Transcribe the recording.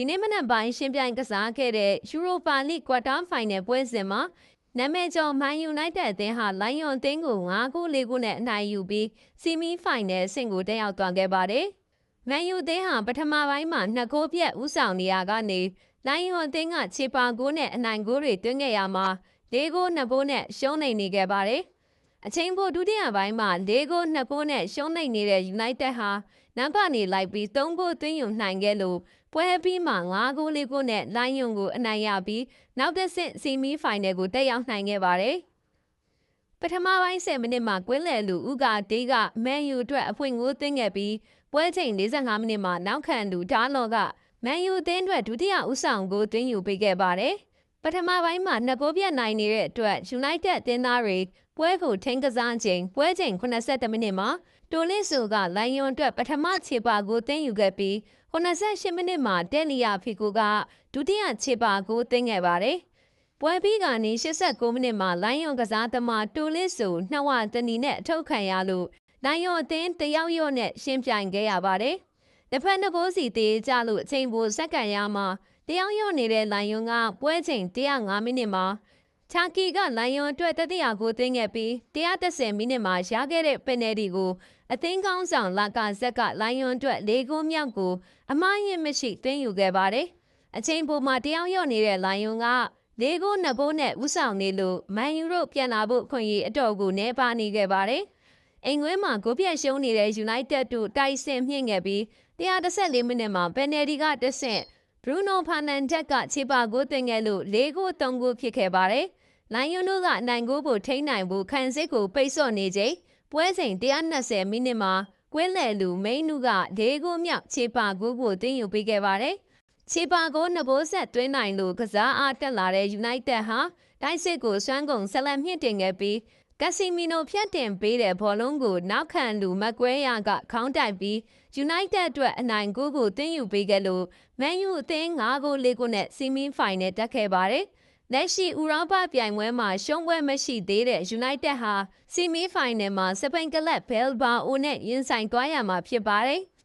ဒီနေ့မနက်ပိုင်းရှင်းပြိုင်ကစားခဲ့တဲ့ယူရိုပါလိကွာတာဖိုင်နယ်ပွဲစဉ်မှာနာမည်ကျော်မန်ယူနိုက်တက်အသင်းဟာလိုင်ယွန်အသင်းကို9ဂိုး4ဂိုးနဲ့အနိုင်ယူပြီးစီမီဖိုင်နယ်ဆင့်ကိုတက်ရောက်သွားခဲ့ပါတယ်။မန်ယူအသင်းဟာပထမပိုင်းမှာ2ဂိုးပြတ်ဥဆောင်နေရာကနေလိုင်ယွန်အသင်းကခြေပါဂိုးနဲ့အနိုင်ဂိုးတွေသွင်းခဲ့ရမှာ၄ဂိုး2ဂိုးနဲ့ရှုံးနေနေခဲ့ပါတယ်။အချိန်ပိုဒုတိယပိုင်းမှာ၄ဂိုး2ဂိုးနဲ့ရှုံးနေနေတဲ့ United ဟာနောက်ကနေလိုက်ပြီး3ဂိုးသွင်းယူနိုင်ခဲ့လို့ ပွဲပြီးမှ9ဂိုးလေးကိုနဲ့လိုင်းယွန်ကိုအနိုင်ရပြီးနောက်တစ်ဆင့်စီမီဖိုင်နယ်ကိုတက်ရောက်နိုင်ခဲ့ပါတယ်။ပထမပိုင်း10မိနစ်မှာကွင်းလယ်လူဦးကဒေးကမန်ယူအတွက်အဖွင့်ငိုးသွင်းခဲ့ပြီးပွဲချိန်45မိနစ်မှာနောက်ခံလူဒါလော်ကမန်ယူအသင်းအတွက်ဒုတိယဦးဆောင်ကိုသွင်းယူပေးခဲ့ပါတယ်။ပထမပိုင်းမှာနှစ်ကိုပြတ်နိုင်နေတဲ့အတွက် United အသင်းသားတွေပွဲကိုထိန်းကစားချိန်ပွဲချိန်82မိနစ်မှာ တိုလစ်ဆိုကလိုင်ယွန်အတွက်ပထမခြေပါကိုသိမ်းယူခဲ့ပြီး88မိနစ်မှာတဲလီယာဖီကိုကဒုတိယခြေပါကိုသိမ်းခဲ့ပါတယ်။ပွဲပြီးကနေ89မိနစ်မှာလိုင်ယွန်ကစားသမားတိုလစ်ဆိုနှစ်ဝတနီနဲ့အထုတ်ခံရလို့လိုင်ယွန်အသင်းတယောက်ရော့နဲ့ရှင်းပြိုင်ခဲ့ရပါတယ်။တစ်ဖက်နှစ်ကိုးစီသေးကြလို့အချိန်ပိုစက္ကန့်ရမှာတယောက်ရော့နေတဲ့လိုင်ယွန်ကပွဲချိန်105မိနစ်မှာ ချာကီကလိုင်ယွန်အတွက်တတိယကိုသိမ်းခဲ့ပြီး130မိနစ်မှာရခဲ့တဲ့ပယ်နယ်တီကိုအသင်းကောင်းဆောင်လာကာဇက်ကလိုင်ယွန်အတွက်၄ဂိုးမြောက်ကိုအမှားရင်မရှိသွင်းယူခဲ့ပါတယ်။အချိန်ပိုမှာတယောက်ရော့နေတဲ့လိုင်ယွန်က၄ဂိုးနှစ်ဘိုးနဲ့ဥဆောင်နေလို့မန်ယူတို့ပြန်လာဖို့ခွင့်ရအတော်ကိုနေပါနေခဲ့ပါတယ်။အိမ်ခွဲမှာဂိုးပြတ်ရှုံးနေတဲ့ United တို့တိုက်ဆင်မြင့်ခဲ့ပြီး114မိနစ်မှာပယ်နယ်တီကတဆင့်ဘ ရူနိုဖာနန်ဒက်ကခြေပါကိုတင်ခဲ့လို့၄ဂိုး၃ဂိုးဖြစ်ခဲ့ပါတယ်။လိုင်ယွန်တို့ကအနိုင်ကိုဖို့ထိန်းနိုင်ဖို့ခံစစ်ကိုပိတ်ဆို့နေချိန်ပွဲချိန်120မိနစ်မှာကွင်းလယ်လူမိန်နုက၄ဂိုးမြောက်ခြေပါကိုကိုတင်ယူပေးခဲ့ပါတယ်။ခြေပါကိုနှစ်ဘိုးဆက်သွင်းနိုင်လို့ကစားအားတက်လာတဲ့ United ဟာတိုက်စစ်ကိုစွမ်းကုန်ဆက်လက်မြင့်တင်ခဲ့ပြီး ကက်စီမီနိုဖြတ်တင်ပေးတဲ့ဘောလုံးကိုနောက်ခံလူမက်ကွဲယာကခေါင်းတိုက်ပြီး United အတွက်အနိုင်ကိုကိုတင်ယူပေးခဲ့လို့မန်ယူအသင်း9ဂိုး4ဂိုးနဲ့စီမီဖိုင်နယ်တက်ခဲ့ပါတယ်။လက်ရှိဥရောပပြိုင်ပွဲမှာရှုံးပွဲမရှိသေးတဲ့ United ဟာဆီမီဖိုင်နယ်မှာစပိန်ကလပ်ဘဲလ်ဘာအိုနဲ့ရင်ဆိုင်သွားရမှာဖြစ်ပါတယ်။